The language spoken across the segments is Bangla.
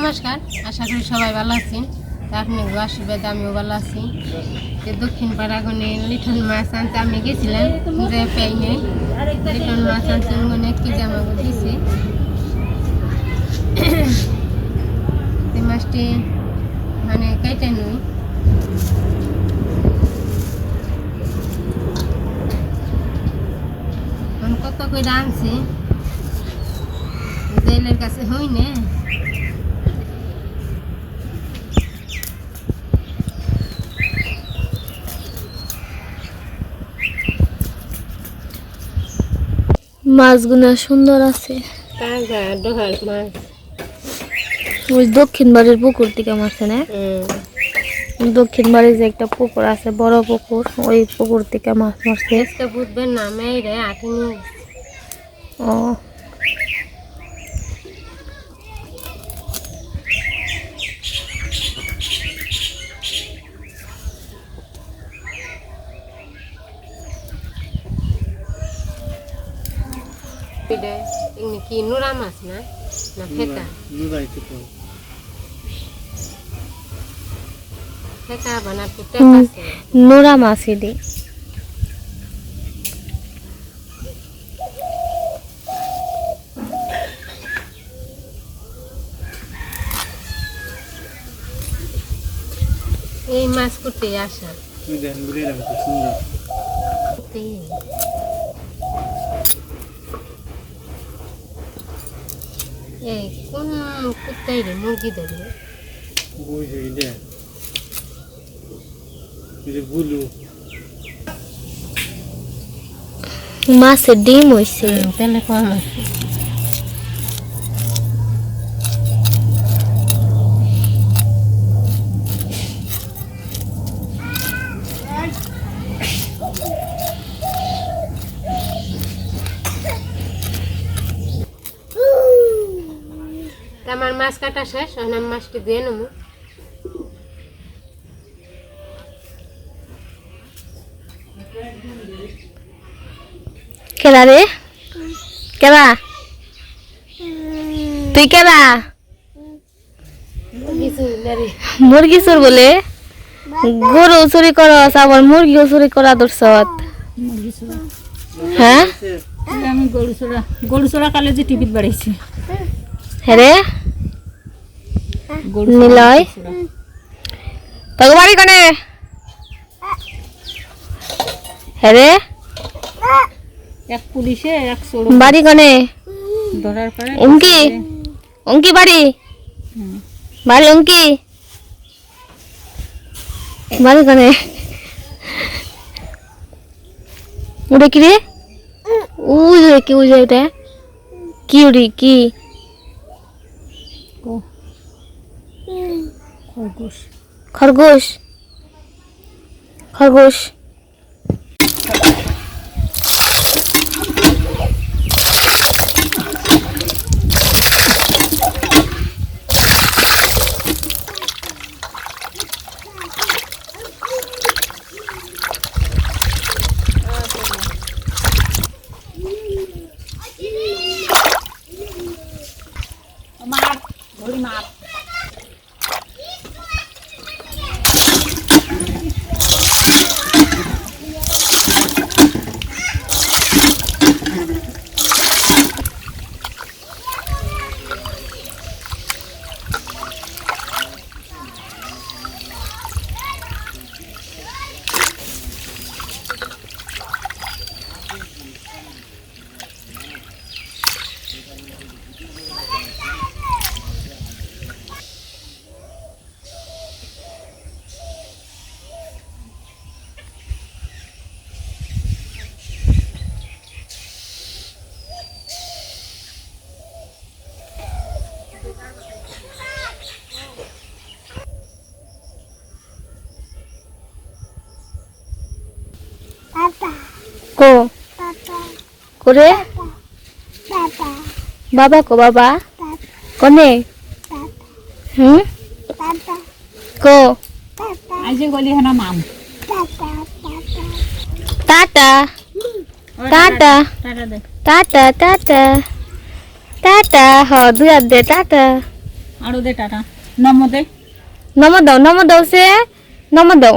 নমস্কার, আশা করি সবাই ভালো আছেন। আপনি আশীর্বাদ আমিও ভালো আছি। তো দক্ষিণ পাড়াগনে লিটন মাছ আনতে আমি গেছিলাম, যে পেইনে লিটন মাছ আনতে এক কেজি আমাকে দিছে মাছটি মানে কেটে নই। কত করে আনছি? জেলের কাছে হই না। মাছগুলো সুন্দর আছে। মাছ ওই দক্ষিণ বাড়ির পুকুর থেকে মারছে না? দক্ষিণ বাড়ির যে একটা পুকুর আছে বড় পুকুর ওই পুকুর থেকে মাছ মারছে। বুধবার না রে আটে ও। এটা এমনি কি নোরা মাছ না না ফেকা ফেকা বানা পুটে। আছে নোরা মাছ এদি এই মাছ করতে আসা এই কোন কুত্তাই রে মুরগি ধরবে মাছের ডিম হইছে তাহলে কম আছে আমার মাছ কাটা শেষ এখন আমি মাছটি দিয়ে নেব। কেলা রে? কেলা তুই কেলা কিছু না রে মুরগি চোর বলে? গরু চুরি করস আবার মুরগিও চুরি করা দর্শত হ্যাঁ? আমি গরু চোরা গরু চোরা কালে যে টিভিত বাড়াইছি। হ্যাঁ রে? নিলয়? তোর বাড়ি কনে। হ্যাঁ এক পুলিশে এক বাড়ি কনে? ধরার পরে অঙ্কি? অঙ্কি বাড়ি। বাড়ি অঙ্কি? বাড়ি কনে? ওটা কি রে? কি এটা কি উড়ি কি? Kargoş. Kargoş. Kargoş. কো। করে? বাবা কো বাবা। কনে? হুম? কো। আইসে গলি হেনা মাম tata. Tata. Tata tata. Tata হ দুই হাত দে টাটা। আরও দে টাটা। নম দে। নম দাও নম দাও সে। নম দাও।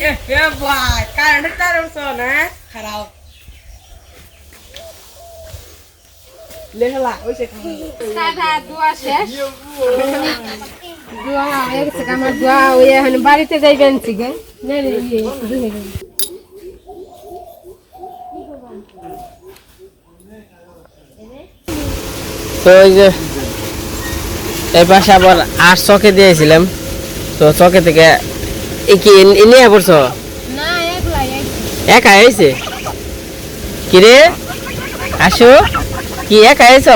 আর লিখন কোনে রে তুই সাদা দোয়া শেষ দোয়া আমার দোয়া ওই এখন বাড়িতে যাইবেন থেকে নে রে ইয়ে তো ওই যে এই পাশে আবার আর চকে দিয়েছিলাম। তো চকে থেকে কি পড়ছো? একা আইছে? রে? আসো। কি একা আইছ?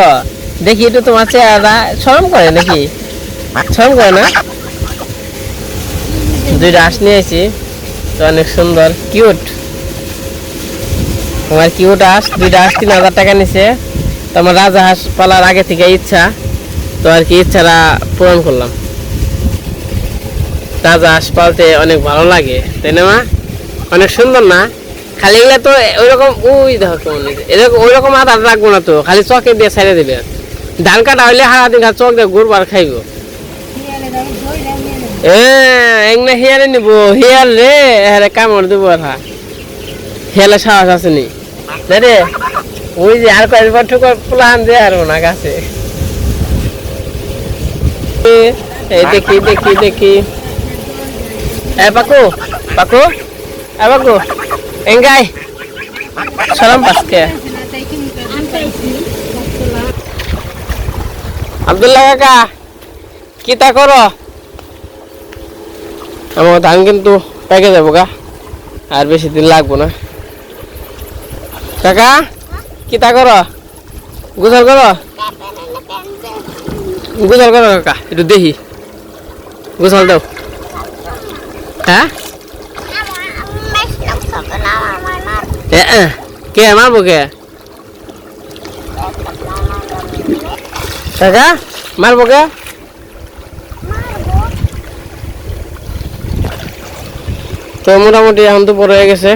দেখি একটু তোমার চেহারা শরম করে নাকি? শরম করে না? দুইটা হাঁস নিয়ে আইছি। তো অনেক সুন্দর কিউট। তোমার কিউট হাঁস দুইটা হাঁস তিন হাজার টাকা নিছে। তো আমার রাজা হাঁস পালার আগে থেকে ইচ্ছা। তো আর কি ইচ্ছাটা পূরণ করলাম। হাঁস পালতে অনেক ভালো লাগে, তাই না মা? অনেক সুন্দর না? খালি এগুলা তো ওইরকম, ওই দেখো কেমন। এরকম, ওইরকম আদার রাখব না তো, খালি চকে দিয়ে ছেড়ে দেবে। ধান কাটা হইলে হারা দিন চক দিয়ে ঘুরবার খাইবো। হ্যাঁ এগুলো নিব, হিয়ার রে হ্যাঁ কামড় দেবো আর হেলে সাহস আছে নি? না রে ওই যে আর কয়েকবার ঠুকর প্লান দিয়ে আর না গাছে এই দেখি দেখি দেখি। এ, পাকু পাকু, এ, পাকু, এঙ্গাই। সরম পাসকে। আব্দুল্লাহ কাকা, কি তা করো? আমার ধান কিন্তু পেকে যাব গা, আর বেশি দিন লাগবো না। কাকা, কি তা করো? গোসল করো? গোসল করো কাকা, একটু দেখি। দাও। হ্যাঁ? কে, মারবো কে? কাকা, মারবো কে? তো মোটামুটি এখন তো বড় গেছে।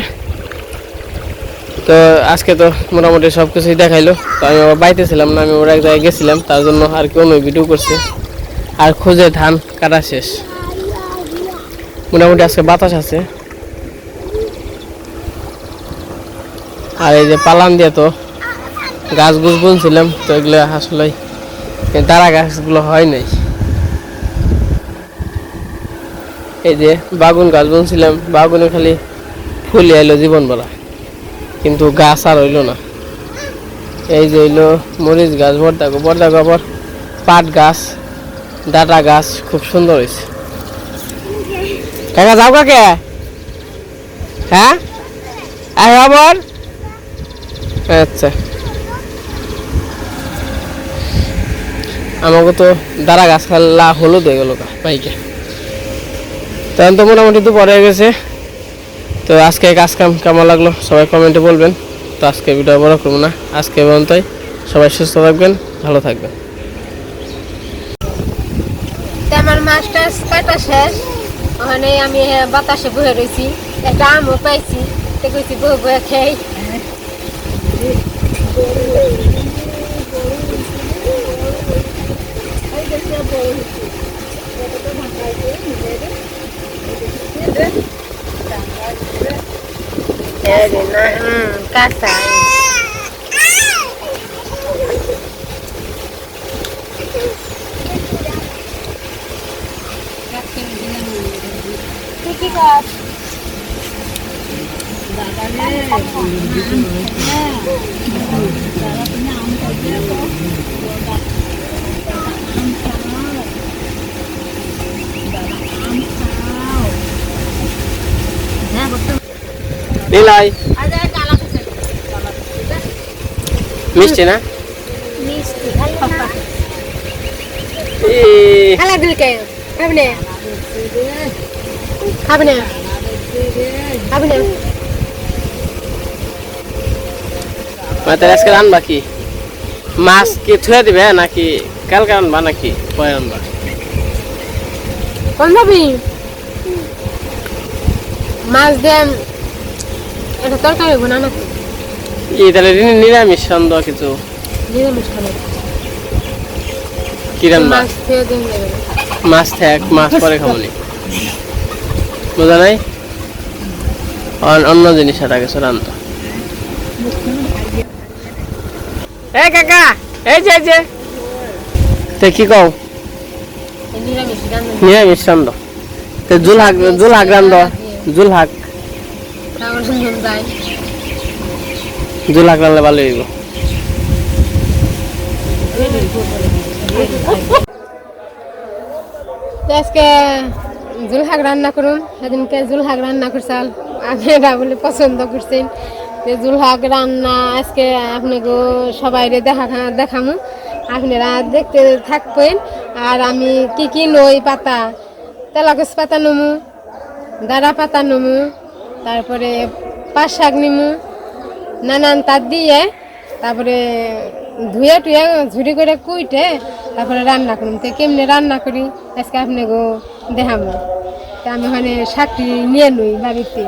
তো আজকে তো মোটামুটি সব কিছুই দেখাইলো। তো আমি আবার বাড়িতে ছিলাম না, আমি ওর এক জায়গায় গেছিলাম, তার জন্য আর কি অন্য ভিডিও করছে। আর খুঁজে ধান কাটা শেষ। মোটামুটি আজকে বাতাস আছে। আর এই যে পালান দিয়ে তো গাছ গুছ বুনছিলাম, তো এগুলো আসলে দাঁড়া গাছগুলো হয় নাই। এই যে বাগুন গাছ বুনছিলাম, বাগুনে খালি ফুল এলো জীবন বলা কিন্তু গাছ আর হইল না। এই যে হইল মরিচ গাছ বর্দাগো বর্দাগো আবার পাট গাছ, ডাটা গাছ, খুব সুন্দর হয়েছে কাকা যাও কাকে? হ্যাঁ? আয় আবার আচ্ছা। আমাকে তো দাঁড়া গাছ খাল্লা হলুদ হয়ে গেল বাইকে তখন তো মোটামুটি তো পরে গেছে। তো আজকে কাজ কাম কেমন লাগল, সবাই কমেন্টে বলবেন। তো আজকে ভিডিও বড় করব না। আজকে পর্যন্তই। সবাই সুস্থ থাকবেন, ভালো থাকবেন। আমার মাছটা কাটা শেষ? ওখানে আমি হ্যাঁ, বাতাসে বহে রয়েছি একটা আমও পাইছি। তো কইছি বহে বহে খেয়ে কাঁচা। কি গাছ নীলাই মিষ্টি না মিষ্টি এই খালা দিল কে খাবি না খাবি না খাবি না মাতার আজকে রানবা কি? মাছ কি থুয়ে দিবে নাকি কালকে রানবা নাকি পরে রানবা? কোন ভাবি? মাছ দিয়ে এটা তরকারি হইব না নাকি? এই তাহলে নিরামিষ সন্দেহ কিছু। নিরামিষ খাবে। কি রানবা? মাছ দিন মাছ থাক মাছ পরে খাব বোঝা নাই? অন্য জিনিস একটা কিছু রান্না এ কাকা এই যে যে। তে কি কও? নিরামিষ তে জুল হাক জুল হাক জুল হাক জুল হাক ভালো হইব। আজকে জুল শাক রান্না করুন সেদিনকে জুল শাক রান্না করছাল। আপনারা বলে পছন্দ করছেন যে জুল শাক রান্না, আজকে আপনাকে সবাই দেখা দেখামু। আপনারা দেখতে থাকবেন। আর আমি কি কি নই পাতা তেলাকস পাতা নমু দাঁড়া পাতা নমু, তারপরে পাট শাক নিমু, নানান তার দিয়ে, তারপরে ধুয়ে টুয়ে ঝুড়ি করে কুইটে তারপরে রান্না করুন তো কেমনি রান্না করি? আজকে আপনি গো দেখাবো। তা আমি ওখানে শাকটি নিয়ে নই বাড়িতে।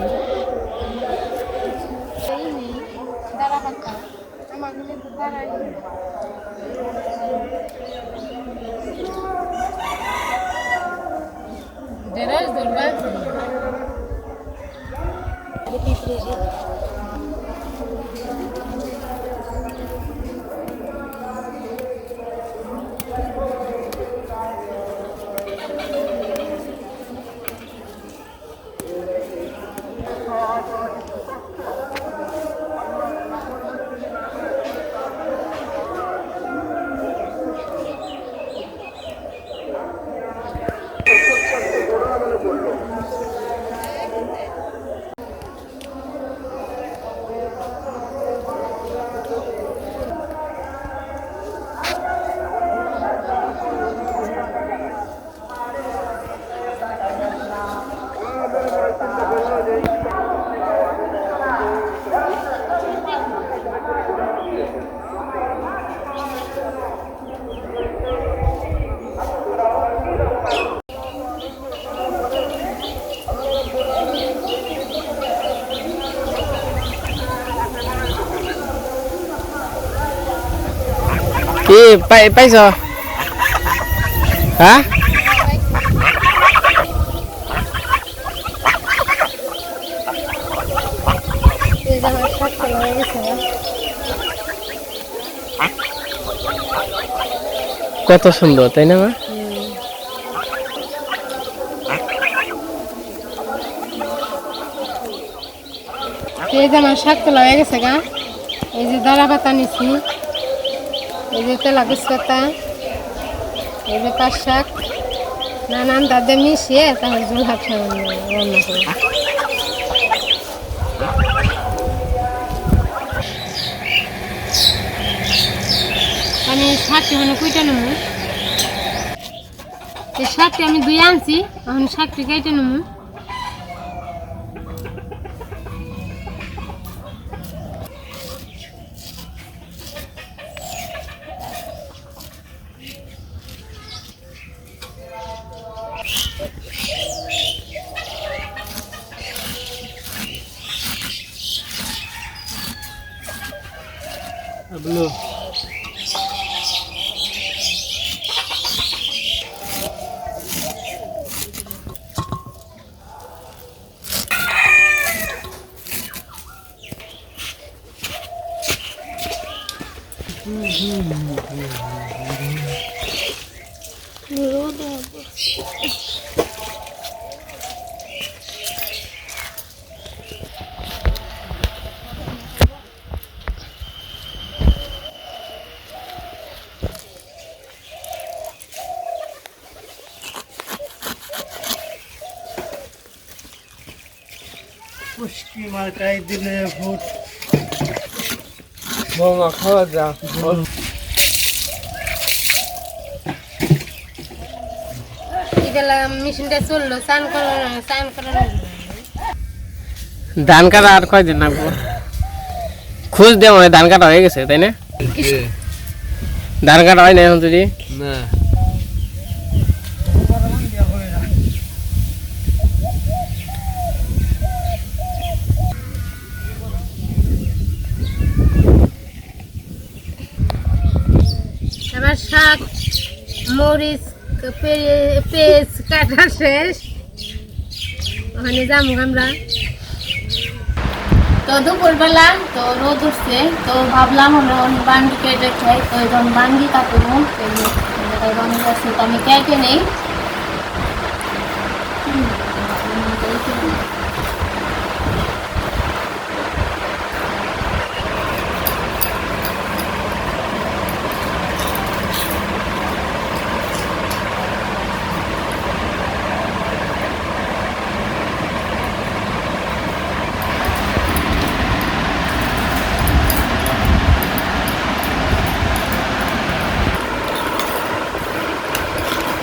কি পাই পাইছ হ্যাঁ এই যে আমার শাক তোলা হয়ে গেছে না? কত সুন্দর তাই না মা এই যে আমার শাক তোলা হয়ে গেছে গা এই যে দাঁড়া পাতা নিছি যে তেলাকুচ পাতা যে পাট শাক নানান তাদের মিশিয়ে তারপর জল হাত রান্না করি আমি শাকটি মানে কুইটা নেব এই শাকটি আমি দুই আনছি, এখন শাকটি কেটে নেব look. পুষ্টি মার্কাই দিলে ভোট বৌমা খাওয়া যা মেশিনটা চলল চান করানো চান করানো ধান কাটা আর কয়দিন লাগবো? খোঁজ দেওয়া হয় ধান কাটা হয়ে গেছে তাই না? ধান কাটা হয় না এখন যদি? না। আমার শাক, মরিচ পেঁয়াজ, কাটা শেষ। ওখানে যাব আমরা। তো দুপুরবেলা তো রোদ উঠছে, তো ভাবলাম আমরা বাঙ্গি কেটে খাই। তো এখন বাঙ্গি কাটবো তো আমি কেটে নেই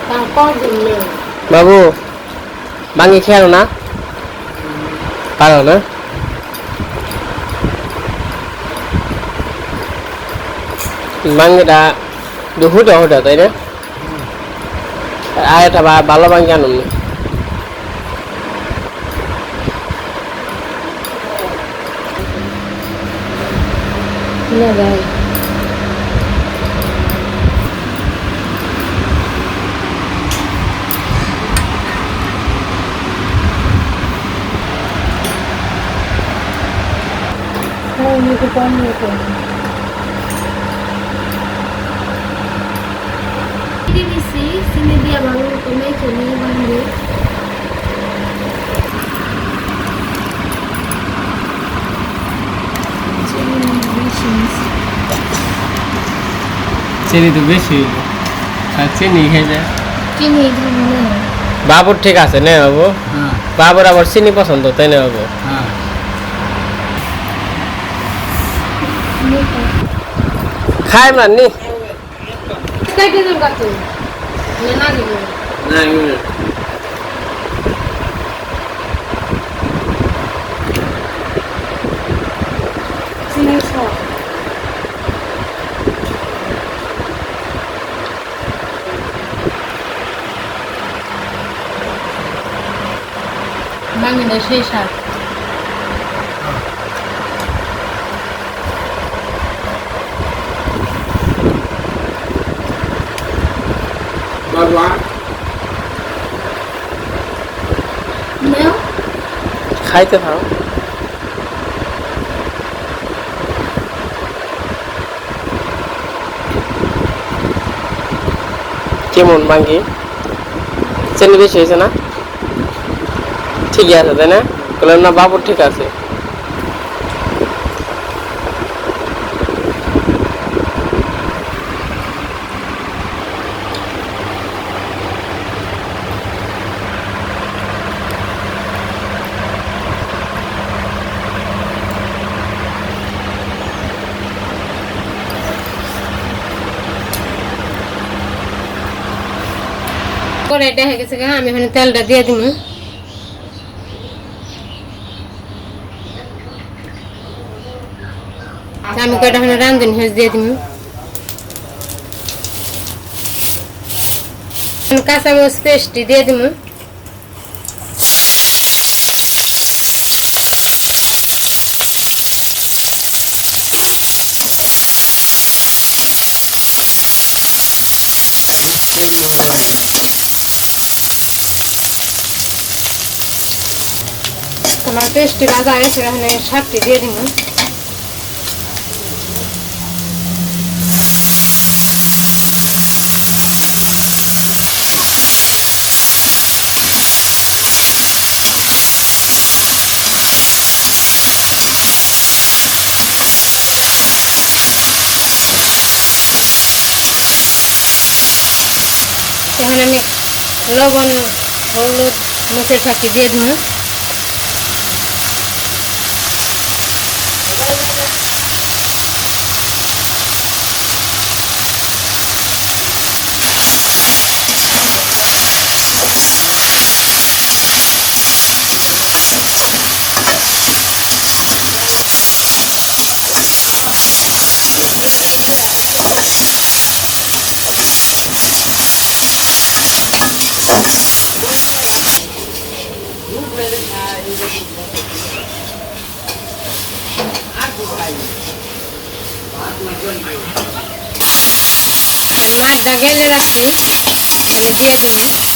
তারপর দিলে বাবু ভাঙি খেয়াল না। পারো না। ভাঙ্গিটা দুহুটা হুটা তাই না? আর একটা ভালো ভাঙ্গি আনুন। না চিনি দিছি চিনি দিয়ে ভালো মতো মেখে নিয়ে বানিয়ে চিনি তো বেশি আর চিনি খেয়ে যায় চিনি বাবুর ঠিক আছে না বাবু? হ্যাঁ। বাবুর আবার চিনি পছন্দ তাই না বাবু? হ্যাঁ। খাই মান নি না না দিব না এগুলো চিনি সব বাংলা শেষ আর বাবা নেও খাইতে থাও কেমন বাঙ্গি? চেনি বেশি হয়েছে না? ঠিকই আছে, তাই না? বললাম না, বাবুর ঠিক আছে। কড়াইটা হয়ে গেছে গা, আমি এখানে তেলটা দিয়ে দিব আমি কয়টা এখানে রান্ধুনি হেঁচ দিয়ে দিব কাঁচামচ পেস্টটি দিয়ে দিব পেস্টটি ভাজা হয়েছে এখানে শাকটি দিয়ে দিব এখানে আমি লবণ, হলুদ মুখের ফাঁকি দিয়ে দিব એમાં દગેલ રાખી અને બે ચમચ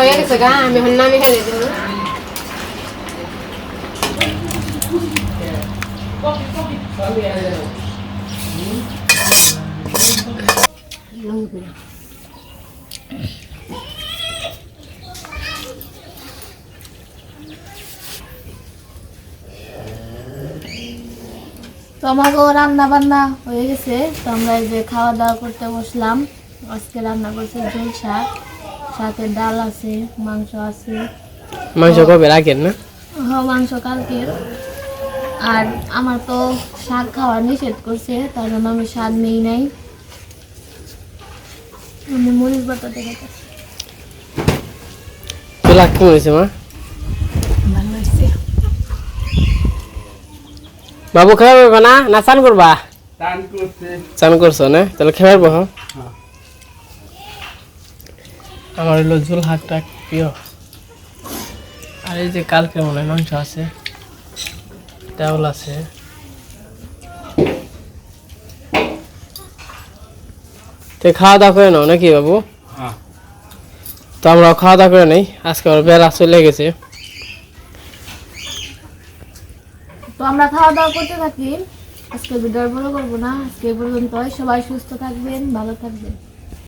হয়ে রান্না বান্না হয়ে গেছে। তো আমরা এই যে খাওয়া দাওয়া করতে বসলাম। আজকে রান্না করছে ঝোল, শাক। সাথে ডাল আছে মাংস আছে। মাংস কবে? রাখেন না? হ্যাঁ মাংস কালকের। আর আমার তো শাক খাওয়া নিষেধ করছে তার জন্য আমি শাক নেই নাই। আমি মরিচ বাটা দেখে চুলা কেমন হয়েছে মা? বাবু খেয়ে পারবে না? না চান করবা? চান করছ। না? তাহলে খেয়ে পারব হ্যাঁ। আমার হলো ঝোল হাঁকটা প্রিয়। আর এই যে কালকে মনে হয় মাংস আছে ডাউল আছে। তো খাওয়া দাওয়া করে নাও নাকি বাবু? হ্যাঁ। তো আমরা খাওয়া দাওয়া করে নেই আজকে আমার বেলা চলে গেছে। তো আমরা খাওয়া দাওয়া করতে থাকি। আজকে ভিডিও বড় করব না আজকে পর্যন্ত সবাই সুস্থ থাকবেন ভালো থাকবেন।